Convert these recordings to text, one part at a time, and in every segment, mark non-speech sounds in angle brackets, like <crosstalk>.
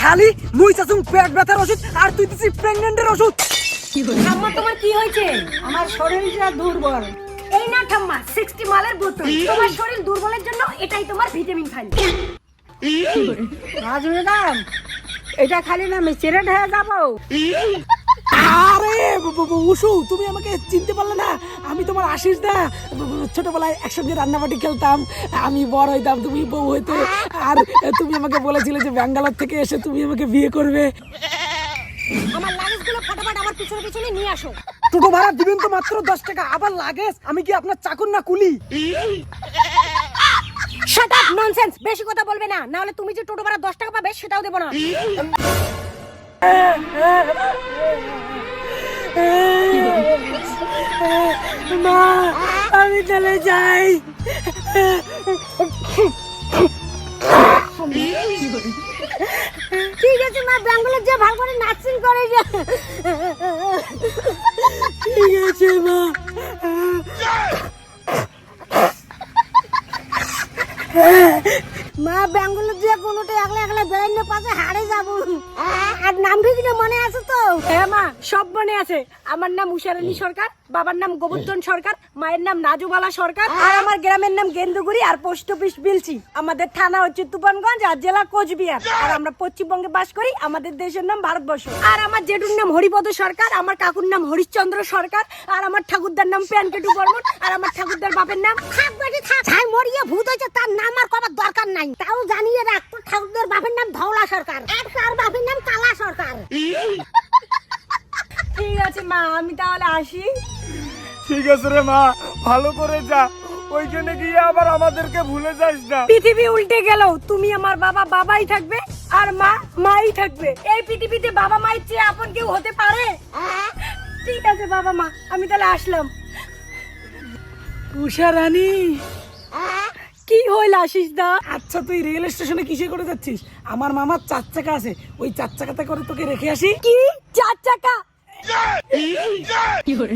শালি মুই চাচুম পেট ব্যথার ওষুধ আর তুই দিছিস প্রেগন্যান্টের ওষুধ। ঠাম্মা তোমার কি হয়েছে? আমার শরীরটা দুর্বল। এই না ঠাম্মা সিক্সটি মালের বোতল। তোমার শরীর দুর্বলের জন্য এটাই তোমার ভিটামিন খালি। রাজু ম্যাডাম এটা খালি না আমি চেরেট হয়ে যাব। আরে উষু তুমি আমাকে চিনতে পারলে না। আমি তোমার আশিস দা। ছোটবেলায় একসঙ্গে রান্নাবাটি খেলতাম। আমি বড় হইতাম তুমি বউ হইতে। আর তুমি আমাকে বলেছিলে যে ব্যাঙ্গালোর থেকে এসে তুমি আমাকে বিয়ে করবে। আমার লাগেজগুলো ফটাফট আমার পিছনে পিছনে নিয়ে আসো। টোটো ভাড়া দিবেন তো মাত্র দশ টাকা। আবার লাগেজ? আমি কি আপনার চাকর না কুলি? শাট আপ ননসেন্স বেশি কথা বলবে না। না হলে তুমি যে টোটো ভাড়া 10 টাকা পাবে সেটাও দেব না। মা আমি চলে যাই। ঠিক আছে মা ব্যাঙ্গালোর যে ভালো করে নার্সিং করে যা। ঠিক আছে মা। মা ব্যাঙ্গালোর যে আছে। আমার নাম উষারানী সরকার বাবার নাম গোবর্ধন সরকার মায়ের নাম নাজুবালা সরকার আর আমার গ্রামের নাম গেন্দুগুড়ি আর পোস্ট অফিস বিলছি। আমাদের থানা হচ্ছে তুফানগঞ্জ আর জেলা কোচবিহার। আর আমরা পশ্চিমবঙ্গে বাস করি আমাদের দেশের নাম ভারতবর্ষ। আর আমার জেঠুর নাম হরিপদ সরকার আমার কাকুর নাম হরিশ্চন্দ্র সরকার আর আমার ঠাকুরদার নাম প্যানকেটু বর্মন আর আমার ঠাকুরদার বাপের নাম থাক বাড়ি থাক। মরিয়ে ভূত হয়েছে তার নাম আর কবার দরকার নাই। ঠিক আছে রে মা ভালো করে যা। ওইখানে গিয়ে আবার আমাদেরকে ভুলে যাস না। পৃথিবী উল্টে গেল। তুমি আমার বাবা বাবাই থাকবে আর মা মাই থাকবে। এই পৃথিবীতে বাবা মায়ের চেয়ে আপন কেউ হতে পারে? ঠিক আছে বাবা মা আমি তাহলে আসলাম। উষা রানী। কি হইল আশিস দা আচ্ছা তুই রেল স্টেশনে কিসে করে যাচ্ছিস? আমার মামার চার চাকা আছে। ওই চার চাকাতে করে তোকে রেখে আসি। কি? চার চাকা?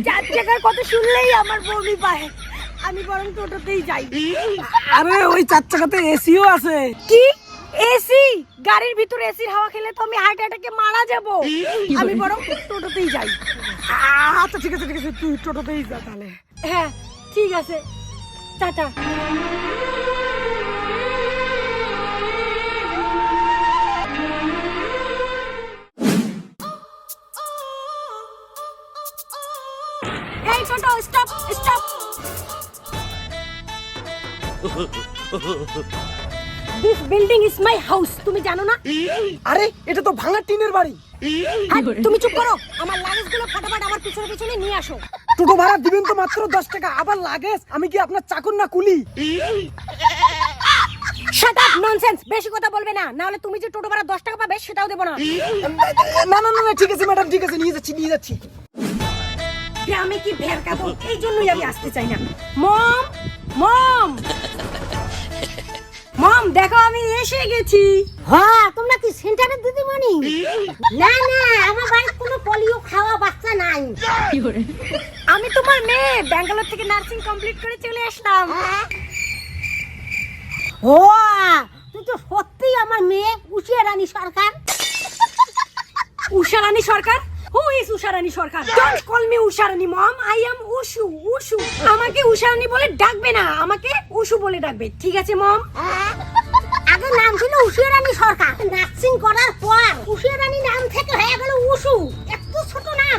চার চাকার কথা শুনলেই আমার বমি পায় আমি বরং টোটোতেই যাই। আরে ওই চার চাকাতে এসিও আছে। কি? এসি গাড়ির ভিতরে এসির হাওয়া খেলে তো আমি হার্ট অ্যাটাকে মারা যাব। আমি বরং টোটোতেই যাই। আচ্ছা ঠিক আছে ঠিক আছে তুই টোটোতেই যা তাহলে। হ্যাঁ ঠিক আছে। টাটা। এই টোটো stop stop this building is my house তুমি জানো না? আরে এটা তো ভাঙা টিনের বাড়ি। হ্যাঁ, তুমি চুপ করো। আমার লাগেজগুলো ফটাফট আমার পিছনে পিছনে নিয়ে আসো। টোটো ভাড়া দিবেন তো মাত্র দশ টাকা আবার লাগেজ আমি কি আপনার চাকর না কুলি? শাট আপ ননসেন্স বেশি কথা বলবে না। না হলে তুমি যে টোটো ভাড়া 10 টাকা পাবে সেটাও দেব না। না না না না, ঠিক আছে ম্যাডাম ঠিক আছে নিয়ে যাচ্ছি নিয়ে যাচ্ছি। গ্রামে কি ভের কাদো? এই জন্যই আমি আসতে চাই না। মম মম। মম দেখো আমি এসে গেছি। হ্যাঁ তোমরা কি সেন্টারের দিদিমণি? না না আমার বাড়িতে কোনো পোলিও খাওয়া বাচ্চা নাই। আমি তোমার মেয়ে ব্যাঙ্গালোর থেকে নার্সিং কমপ্লিট করে চলে আসলাম। ও তুই তো সত্যি আমার মেয়ে উচিয়া Rani Sarkar. Usharani Sarkar? Who is Usharani Sarkar don't call me Usharani mom I am Ushu Ushu আমাকে উষারানী বলে ডাকবে না, আমাকে উষু বলে ডাকবে। ঠিক আছে মম আগে নাম ছিল উষিয়া রানী সরকার নার্সিং করার পর উষিয়া রানী নাম থেকে হয়ে গেল উষু এত ছোট নাম।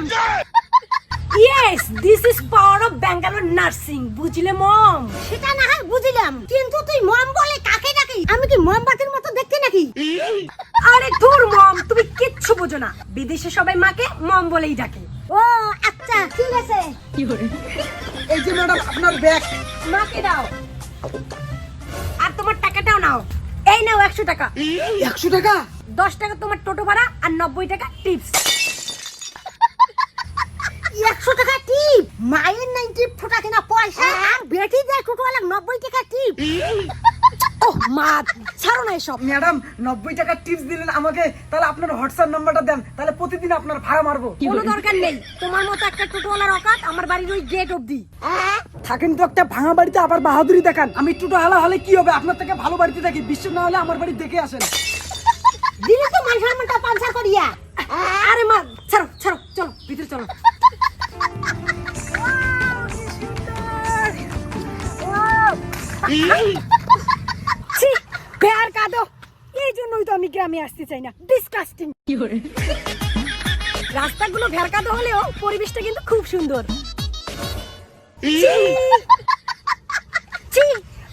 Yes this is power of Bangalore nursing বুঝলে মম? সেটা না হয় বুঝলাম। কিন্তু তুই মম বলে কাকে ডাকি আমি কি মোমবাতির মতো দেখতে নাকি? আরে দূর মম তুমি কিচ্ছু বোঝো না। বিদেশে সবাই মাকে মম বলেই ডাকে। ও আচ্ছা ঠিক আছে। কি করে এই যে ম্যাডাম আপনার ব্যাগ। মাকে দাও। আর তোমার টাকাটাও নাও। এই নাও একশো টাকা। একশো টাকা? দশ টাকা তোমার টোটো ভাড়া আর নব্বই টাকা টিপস। একশো টাকা টিপ। মায়ের নাই টিপ ফোটা কিনা পয়সা। আর বেটি দেয় টোটোওয়ালা নব্বই টাকা টিপ। মা ছাড়ো না এসব। ম্যাডাম নব্বই টাকা টিপস দিলেন আমাকে তাহলে আপনার হোয়াটসঅ্যাপ নাম্বারটা দেন তাহলে প্রতিদিন আপনার ভাড়া মারবো। কোনো দরকার নেই। তোমার মতো একটা টোটোওয়ালার অকাত আমার বাড়ির ওই গেট অবধি। থাকেন তো একটা ভাঙা বাড়িতে আবার বাহাদুরি দেখান। আমি টোটো হালা হলে কি হবে? আপনার থেকে ভালো বাড়িতে থাকি। বিশ্ব না হলে আমার বাড়ি দেখে আসেন। চাই না ডিসকাস্টিং রাস্তাগুলো ভেরকাতে হলেও পরিবেশটা কিন্তু খুব সুন্দর!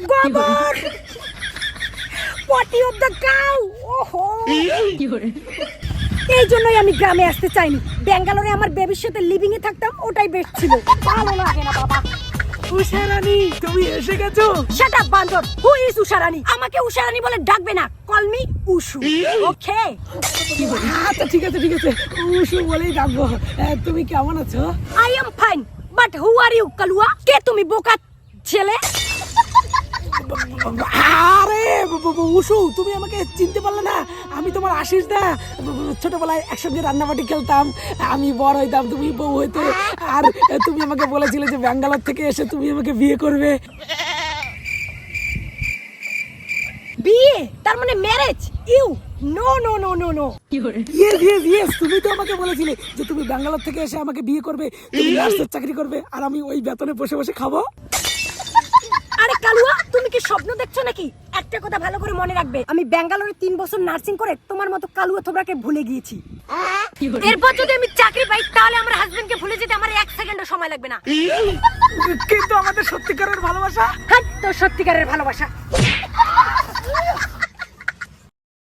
গোবর! পটি অফ দ্য কাউ ওহো! এই জন্যই আমি গ্রামে আসতে চাইনি। ব্যাঙ্গালোরে আমার বেবির সাথে লিভিং এ থাকতাম ওটাই বেস্ট ছিল। ভালো লাগে না বাবা। উষারানি তুমি এসে গেছো? শাট আপ বান্দর। হু ইজ উষারানি আমাকে উষারানি বলে ডাকবে না। Call me wushu. ওকে আচ্ছা ঠিক আছে ঠিক আছে। উষু বলেই ডাকবো। তুমি কেমন আছো? I am fine but who are you Kalua? কে তুমি বোকা ছেলে? আরে উষু তুমি আমাকে চিনতে পারলে না। আমি তোমার আশিস দা। ছোটবেলায় একসঙ্গে রান্নাবাটি খেলতাম। আমি বড় হইতাম তুমি বউ হইতে। আর তুমি আমাকে বলেছিলে যে ব্যাঙ্গালোর থেকে এসে তুমি আমাকে বিয়ে করবে। বিয়ে? তার মানে marriage you no no no no no yes yes yes তুমি তো আমাকে বলেছিলে যে তুমি ব্যাঙ্গালোর থেকে এসে আমাকে বিয়ে করবে তুমি চাকরি করবে আর আমি ওই বেতনে বসে বসে খাব। আরে কালুয়া তুমি কি স্বপ্ন দেখছ নাকি? একটা কথা ভালো করে মনে রাখবে। আমি ব্যাঙ্গালোরে তিন বছর নার্সিং করে তোমার মতো কালুয়া থোবরাকে ভুলে গিয়েছি। এরপর যদি আমি চাকরি পাই তাহলে আমার হাজবেন্ডকে ভুলে যেতে আমার এক সেকেন্ডও সময় লাগবে না। কিন্তু আমাদের সত্যিকারের ভালোবাসা? হাট তোর সত্যিকারের ভালোবাসা।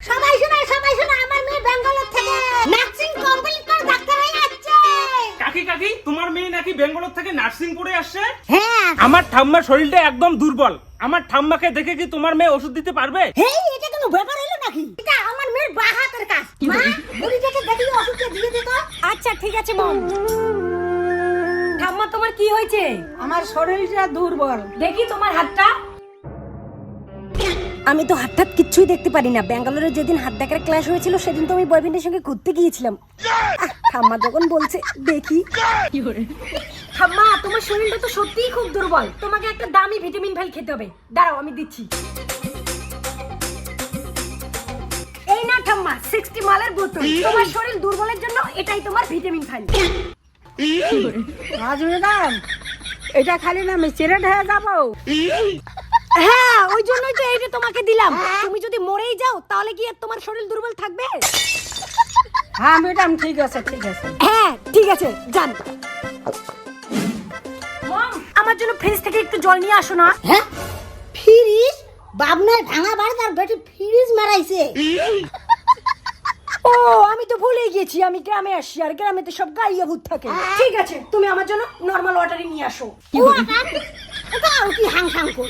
সবাই শোনা সবাই শোনা আমার মেয়ে ব্যাঙ্গালোর থেকে নার্সিং কমপ্লিট করে ডাক্তার হয়ে যাচ্ছে। কাকি কাকি তোমার মেয়ে নাকি বেঙ্গালোর থেকে নার্সিং করে আসছে? হ্যাঁ আমার ঠাম্মার শরীরটা একদম দুর্বল। আমার ঠাম্মাকে দেখে কি তোমার মেয়ে ওষুধ দিতে পারবে? হেই এটা কোনো ব্যাপার হলো নাকি? এটা আমার মেয়ের বাহাতের কাজ। মা বুড়িটাকে দেখিয়ে ওষুধটা দিয়ে দে তো আচ্ছা ঠিক আছে মম ঠাম্মা তোমার কি হয়েছে? আমার শরীরটা দুর্বল। দেখি তোমার হাতটা। আমি তো টাত কিচ্ছুই দেখতে পারি না। ব্যাঙ্গালোরে যেদিন হাত দেখার ক্লাস হয়েছিল, সেদিন তো আমি বয়ফ্রেন্ডের সঙ্গে ঘুরতে গিয়েছিলাম। ঠাম্মা যখন বলছে, দেখি। ঠাম্মা, তোমার শরীরটা তো সত্যিই খুব দুর্বল। তোমাকে একটা দামি ভিটামিন ফাইল খেতে হবে। দাঁড়াও, আমি দিচ্ছি। এই না ঠাম্মা সিক্সটি মালের বোতল। তোমার শরীর দুর্বলের জন্য এটাই তোমার ভিটামিন ফাইল আজ এটা খালি না, আমি চেরেট হয়ে যাব। হ্যাঁ ওই জন্যই তো এইটা তোমাকে দিলাম। তুমি যদি মরেই যাও তাহলে কি আর তোমার শরীর দুর্বল থাকবে? হ্যাঁ ম্যাডাম ঠিক আছে ঠিক আছে। হ্যাঁ ঠিক আছে যান। আমার জন্য ফ্রিজ থেকে একটু জল নিয়ে আসো না। হ্যাঁ? ফ্রিজ? বাবনার ভাঙা বাড়ি তার বেটি ফ্রিজ মারাইছে। ও আমি তো ভুলে গেছি আমি গ্রামে আসি আর গ্রামে তো সব গাইয়া ভূত থাকে। ঠিক আছে তুমি আমার জন্য নর্মাল ওয়াটারই নিয়ে আসো। কি হাং হাং কর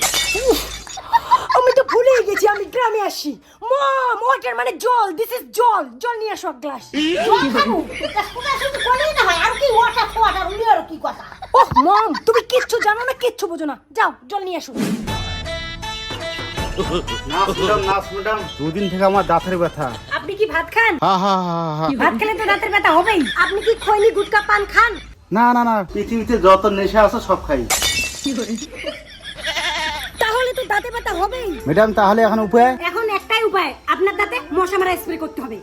আমি তো ভুলে গেছি আমি গ্রামে আসি। মম ওয়াটার মানে জল দিস ইজ জল। জল নিয়ে আসো এক গ্লাস। জল খাব? না হয় আর কি ওয়াটার ফোয়াটার উনি আর কি কথা? ওহ মম তুমি কিচ্ছু জানো না কিচ্ছু বোঝো না। যাও জল নিয়ে আসো। দুদিন থেকে আমার দাঁতের ব্যথা। আপনি কি ভাত খান? হা হা হা হা ভাত খেলে তো দাঁতের ব্যথা হবেই। আপনি কি খৈনি গুটকা পান খান? না না না পৃথিবীতে যত নেশা আছে সব খাই। তাহলে তো দাঁতে ব্যথা হবেই। ম্যাডাম তাহলে এখন উপায়? এখন একটাই উপায় আপনার দাঁতে মশা মারা স্প্রে করতে হবে।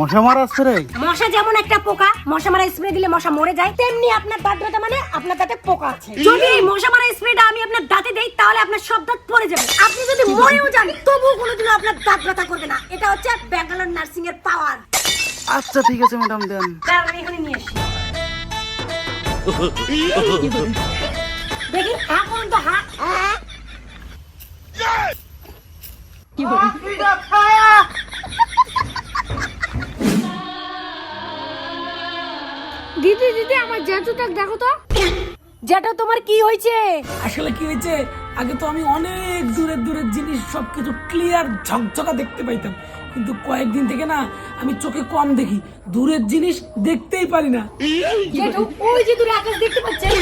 মশা মারা আসছে রে মশা যেমন একটা পোকা মশা মারা স্প্রে দিলে মশা মরে যায় তেমনি আপনার দাঁত ব্যথা মানে আপনার দাঁতে পোকা আছে। যদি এই মশা মারা স্প্রেটা আমি আপনার দাঁতে দেই তাহলে আপনার সব দাঁত পড়ে যাবে। আপনি যদি মরেও যান তবুও কোনোদিনও আপনার দাঁত ব্যথা করবে না। এটা হচ্ছে ব্যাঙ্গালোর নার্সিং এর পাওয়ার আচ্ছা ঠিক আছে ম্যাডাম দেন। আমি এখানে নিয়ে আসি। দেখি হা করুন তো হা। দিদি দিদি আমার জেঠুটা দেখো তো। জেঠু তোমার কি হয়েছে? আসলে কি হয়েছে? আগে তো আমি অনেক দূরের দূরের জিনিস সব কিছু ক্লিয়ার ঝকঝকা দেখতে পাইতাম। কিন্তু কয়েকদিন থেকে না আমি চোখে কম দেখি। দূরের জিনিস দেখতেই পারি না। ওই যে দূরে আকাশ দেখতে পাচ্ছেন?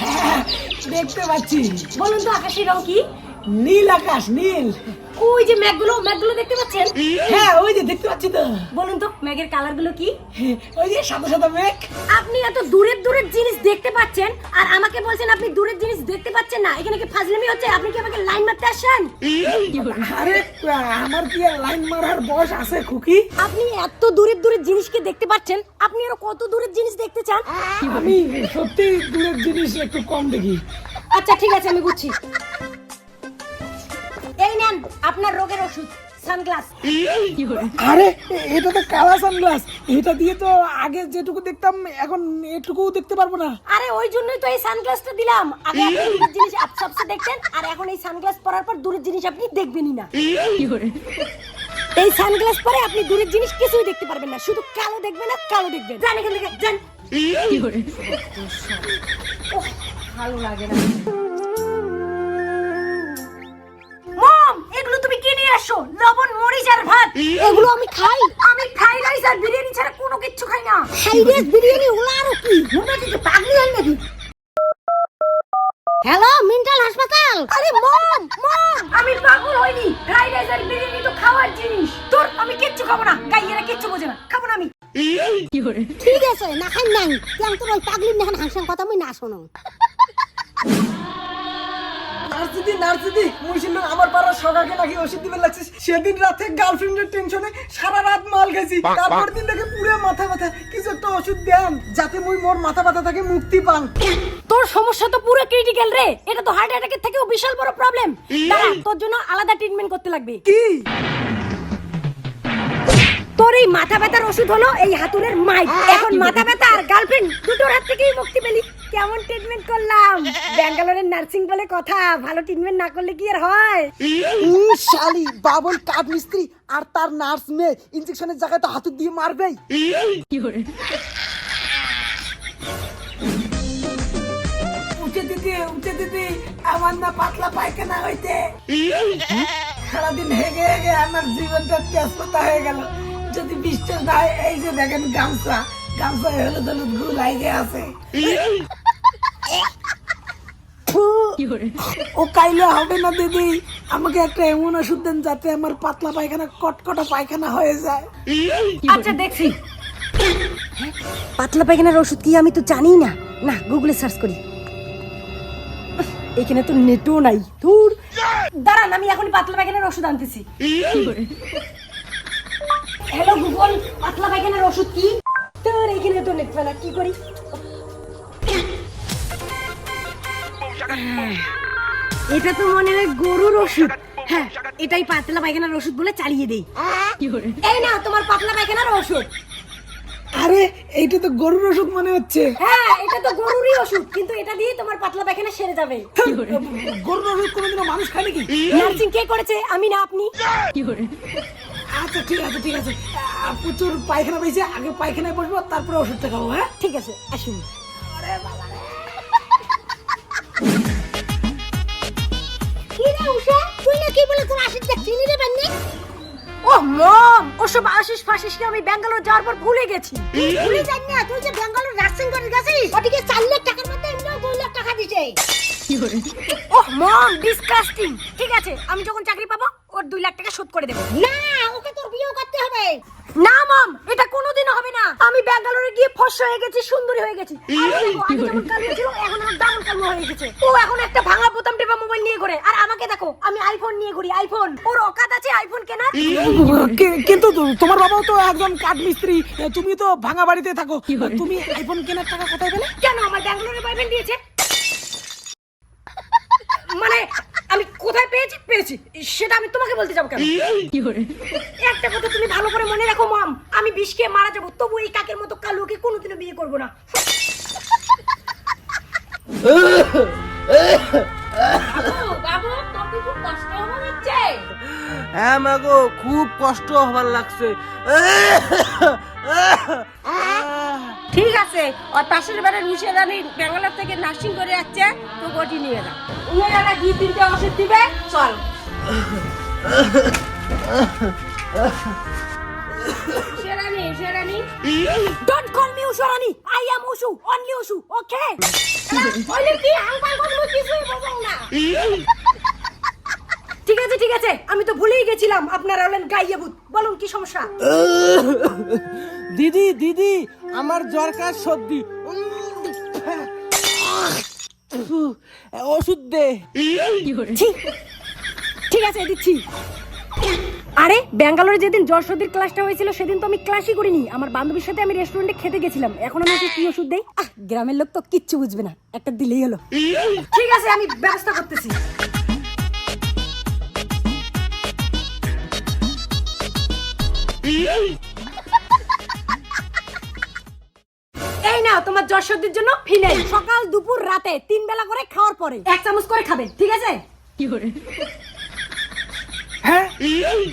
হ্যাঁ, দেখতে পাচ্ছি। বলুন তো আকাশের রং কি? নীল আকাশ নীল। ওই যে মেঘগুলো মেঘগুলো দেখতে পাচ্ছেন? হ্যাঁ ওই যে দেখতে পাচ্ছি তো। বলুন তো মেঘের কালারগুলো কি? ওই যে সাদা সাদা মেঘ। আপনি এত দূরের দূরের জিনিস দেখতে পাচ্ছেন আর আমাকে বলছেন আপনি দূরের জিনিস দেখতে পাচ্ছেন না। এখানে কি ফাজলামি হচ্ছে? আপনি কি আমাকে লাইন মারতে আসেন আরে আমার কি লাইন মারার বয়স আছে খুকি? আপনি এত দূরের দূরের জিনিস কি দেখতে পাচ্ছেন? আপনি আরও কত দূরের জিনিস দেখতে চান? আমি সত্যি দূরের জিনিস একটু কম দেখি। আচ্ছা ঠিক আছে আমি বুঝছি। নেন আপনার রোগের ওষুধ সানগ্লাস। আরে এটা তো কালা সানগ্লাস। এটা দিয়ে তো আগে যেটুকু দেখতাম এখন এটুকু দেখতে পারব না। আরে ওই জন্যই তো এই সানগ্লাসটা দিলাম। আগে আপনি দূরের জিনিস আপসাপসে দেখতেন আর এখন এই সানগ্লাস পরার পর দূরের জিনিস আপনি দেখবেনই না। এই সানগ্লাস পরে আপনি দূরের জিনিস কিছুই দেখতে পারবেন না। শুধু কালো দেখবেন আর কালো দেখবেন। জান এখান থেকে ওহ, ভালো লাগে না। আসো লবণ মরিচ আর ভাত। এগুলো আমি খাই। আমি ফ্রাইড রাইস আর বিরিয়ানি ছাড়া কোনো কিচ্ছু খাই না। হাইরেস বিরিয়ানি ওলা আরও কি? মনে হচ্ছে পাগলি হয় নাকি? হ্যালো মেন্টাল হাসপাতাল। আরে মম মম আমি পাগল হইনি। ফ্রাইড রাইস আর বিরিয়ানি তো খাওয়ার জিনিস। তোর আমি কিচ্ছু খাব না। গাইয়েরা কিচ্ছু বোঝে না। খাব না আমি। ঠিক আছে না খাই নাই। তুই তোর ওই পাগলি না হাসন কথা মুই না শোনো নার্স দিদি নার্স মুই শুনলাম আমার পাড়ার সকাকে নাকি ওষুধ দিবে লাগছে। সেদিন রাতে গার্লফ্রেন্ডের টেনশনে সারা রাত মাল খেয়েছি। তারপর দিন থেকে পুরো মাথা ব্যথা। কিছু একটা ওষুধ দেন যাতে মুই মোর মাথা ব্যথা থেকে মুক্তি পান। তোর সমস্যা তো পুরো ক্রিটিক্যাল রে। এটা তো হার্ট অ্যাটাকের থেকেও বিশাল বড় প্রবলেম দাঁড়া তোর জন্য আলাদা ট্রিটমেন্ট করতে লাগবে। কি? তোর এই মাথা ব্যথার ওষুধ হলো এই হাতুড়ের মাইক। এখন মাথা ব্যথা আর গার্লফ্রেন্ড দুটোর হাত থেকেই মুক্তি পেলি। কেমন ট্রিটমেন্ট করলাম? ব্যাঙ্গালোরের নার্সিং বলে কথা ভালো ট্রিটমেন্ট না করলে কি আর হয়? শালি বাবুল কাঠ মিস্ত্রি? আর তার নার্স মেয়ে ইনজেকশনের জায়গায় তো হাতুর দিয়ে মারবেই। উঠে দিদি উঠে দিদি আমার না পাতলা পায়খানা হইতে। সারাদিন হেগে হেগে আমার জীবনটা তেজপাতা হয়ে গেল। যদি বিশ্বাস না হয় এই যে দেখেন গামছা গামছা হলুদ হলুদ গু লাগে আছে। ও কাইলে হবে না দিদি আমাকে একটা এমন ওষুধ দেন যাতে আমার পাতলা পায়খানা কটকটা পায়খানা হয়ে যায়। আচ্ছা দেখছি। পাতলা পায়খানার ওষুধ কি আমি তো জানি না? না গুগলে সার্চ করি। এখানে তো নেটও নাই। ধুর। দাঁড়ান আমি এখনই পাতলা পায়খানার ওষুধ আনতেছি। হ্যালো গুগল পাতলা পায়খানার ওষুধ কি? তোর এখানে তো নেট পেলা কি করি? এটা তো মনে হয় গরুর ওষুধ। হ্যাঁ এটাই পাতলা পায়খানার ওষুধ বলে চালিয়ে দেই। এই না তোমার পাতলা পায়খানার ওষুধ। আরে এইটা তো গরুর ওষুধ মনে হচ্ছে। হ্যাঁ এটা তো গরুরই ওষুধ কিন্তু এটা দিয়ে তোমার পাতলা পায়খানা সেরে যাবে। গরুর ওষুধ কোনোদিনও মানুষ খায় নাকি নার্সিং কে করেছে? আমি না আপনি? আচ্ছা ঠিক আছে ঠিক আছে। প্রচুর পায়খানা পেয়েছে আগে পায়খানায় বসবো তারপরে ওষুধটা খাব হ্যাঁ? ঠিক আছে আসুন। আশিস ও মম! ওসব আমি ব্যাঙ্গালোর যাওয়ার পর ভুলে গেছি। ভুলে যাই না তুই যে বেঙ্গালুরু নার্সিং করে গেছিস ওদিকে চার লাখ টাকার মধ্যে এমনিও দুই লাখ টাকা দিছে। ও মম ডিসকাস্টিং ঠিক আছে আমি যখন চাকরি পাবো দুই লাখ টাকা শোধ করে দেবো। না ওকে তোর বিয়ে করতে হবে। না মম এটা কোনোদিনও হবে না। আমি ব্যাঙ্গালোরে গিয়ে ফর্সা হয়ে গেছি সুন্দরী হয়ে গেছি। এখন দারুণ কালো হয়ে গেছে। ও এখন একটা ভাঙা বোতাম টেপা মোবাইল নিয়ে ঘোরে। আর আমাকে দেখো আমি আইফোন নিয়ে ঘুরি আইফোন ওর অকাত আছে আইফোন কেনার। কি- কিন্তু তোমার বাবাও তো একজন কাঠ মিস্ত্রি। তুমি তো ভাঙা বাড়িতে থাকো। তুমি আইফোন কেনার টাকা কোথায় পেলে? কেন আমার ব্যাঙ্গালোরে বয়ফ্রেন্ড দিয়েছে? পেয়েছি সেটা আমি তোমাকে বলতে যাব কেন? একটা কথা তুমি ভালো করে মনে রাখো মাম। আমি বিষ খেয়ে মারা যাব তবু এই কাকের মতো কালুকে কোনোদিনও বিয়ে করব না। বাবু তোর কি খুব কষ্ট হচ্ছে হ্যাঁ মাগো খুব কষ্ট হবার লাগছে। ঠিক আছে ওর পাশের বাড়ির রুশে রানী ব্যাঙ্গালোর থেকে নার্সিং করে যাচ্ছে তো গটি নিয়ে যা। উনি একটা দুই তিনটে ওষুধ দিবে চল। শেরানি শেরানি don't call me Usharani I am Ushu only Ushu okay বলে কি হালকা কথা কিছুই বোঝাও না। ঠিক আছে ঠিক আছে আমি তো ভুলেই গেছিলাম আপনারা হলেন গাইয়াবুত। বলুন কি সমস্যা? দিদি দিদি আমার জ্বর কাজ সর্দি। ওষুধ দে। ঠিক ঠিক আছে দিচ্ছি আরে ব্যাঙ্গালোরে যেদিন জ্বর সর্দির ক্লাসটা হয়েছিল সেদিন তো আমি ক্লাসই করিনি। আমার বান্ধবীর সাথে আমি রেস্টুরেন্টে খেতে গেছিলাম। এখন আমি কি ওষুধ দেই? আহ, গ্রামের লোক তো কিচ্ছু বুঝবে না। একটা দিলেই হলো। ঠিক আছে আমি ব্যবস্থা করতেছি। এই নাও তোমার জ্বর সর্দির জন্য ফিনাইল। সকাল দুপুর রাতে তিন বেলা করে খাওয়ার পরে। এক চামচ করে খাবে ঠিক আছে? হ্যাঁ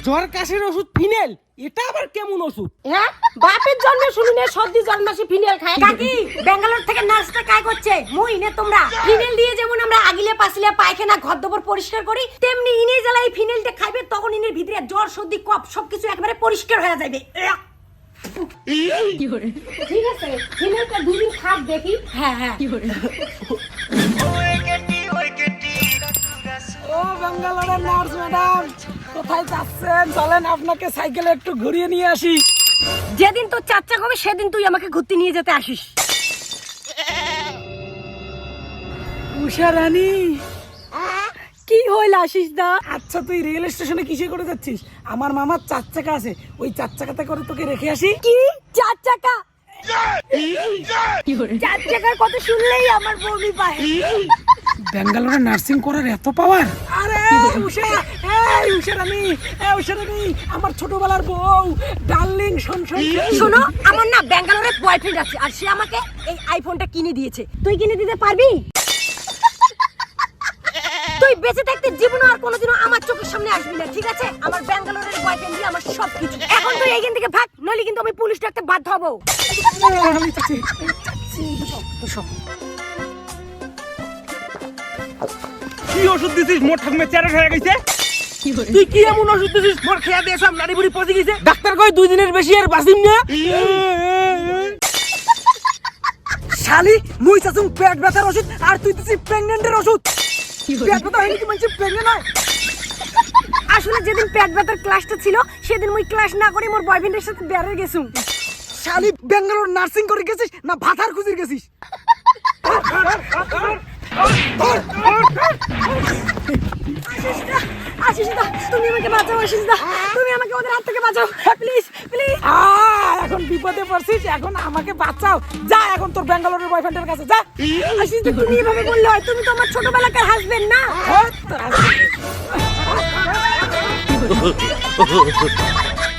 জ্বর কাশির ওষুধ ফিনেল এটা আবার কেমন ওষুধ? হ্যাঁ? বাপের জন্ম শুনি না সর্দি জন্মাসি ফিনাইল খায়। কাকি ব্যাঙ্গালোর থেকে নার্সটা কাজ করছে। মুই নে তোমরা। ফিনাইল দিয়ে যেমন আমরা আগিলে পাসিলে পায়খানা ঘর দবর পরিষ্কার করি তেমনি ইনে জ্বালা এই ফিনাইলটা খাইবে তখন ইনের ভিতরে জ্বর সর্দি কফ সবকিছু একেবারে পরিষ্কার হয়ে যাবে ঠিক আছে ফিনাইলটা দুদিন খাক দেখি। হ্যাঁ হ্যাঁ। ও ব্যাঙ্গালোরের নার্স ম্যাডাম। কোথায় যাচ্ছেন? চলেন আপনাকে সাইকেলে একটু ঘুরিয়ে নিয়ে আসি। যেদিন তোর চাচ্চা হবে সেদিন তুই আমাকে ঘুরতে নিয়ে যেতে আসিস। উষা রানী কি হইল আশিস দা? আচ্ছা তুই রেল স্টেশনে কিসে করে যাচ্ছিস? আমার মামার চার চাকা আছে। ওই চার চাকাতে করে তোকে রেখে আসি। কি? চার চাকা চার চাকার কথা শুনলেই আমার বমি পায়। ব্যাঙ্গালোরে নার্সিং করার এত পাওয়ার আরে উষা এই উষা রানী! এই উষা রানী! আমার ছোটবেলার বউ ডার্লিং শোন। শোনো আমার না ব্যাঙ্গালোরে বয়ফ্রেন্ড আছে আর সে আমাকে এই আইফোনটা কিনে দিয়েছে। তুই কিনে দিতে পারবি? তুই বেঁচে থাকতে জীবনে আর কোনোদিনও আমার চোখের সামনে আসবি না ঠিক আছে? আমার ব্যাঙ্গালোরের বয়ফ্রেন্ড দিয়ে আমার সব কিছু এখন তুই এইখান থেকে ভাগ নইলে কিন্তু আমি পুলিশ ডাকতে বাধ্য হব। কি ওষুধ দিছিস? মোট ঠাকুমে চেরা হয়ে গেছে। তুই কি এমন ওষুধ দিছিস? মোর খেয়া দিয়ে সব নারী বুড়ি পচে গেছে। ডাক্তার কই দুই দিনের বেশি আর বাঁচিম না। শালি মুই চাচুম পেট ব্যথার ওষুধ আর তুই দিছিস প্রেগনেন্টের ওষুধ। পেট ব্যথা হয়নি কি বলছি প্রেগনেন্ট হয় আসলে যেদিন পেট ব্যথার ক্লাসটা ছিল সেদিন মুই ক্লাস না করে মোর বয়ফ্রেন্ডের সাথে বেড়ে গেছুম শালি বেঙ্গালোর নার্সিং করে গেছিস না ভাতার খুঁজির গেছিস আশিস দা তুমি আমাকে বাঁচাও আশিস দা তুমি আমাকে ওদের হাত থেকে বাঁচাও। প্লিজ প্লিজ এখন বিপদে পড়ছিস এখন আমাকে বাঁচাও। যা এখন তোর ব্যাঙ্গালোরের বয়ফ্রেন্ডের কাছে যা। আশিস দা তুমি এভাবে বললে হয় তুমি তো আমার ছোটবেলাকার হাজবেন্ড না। হ্যাঁ, তোর। <laughs>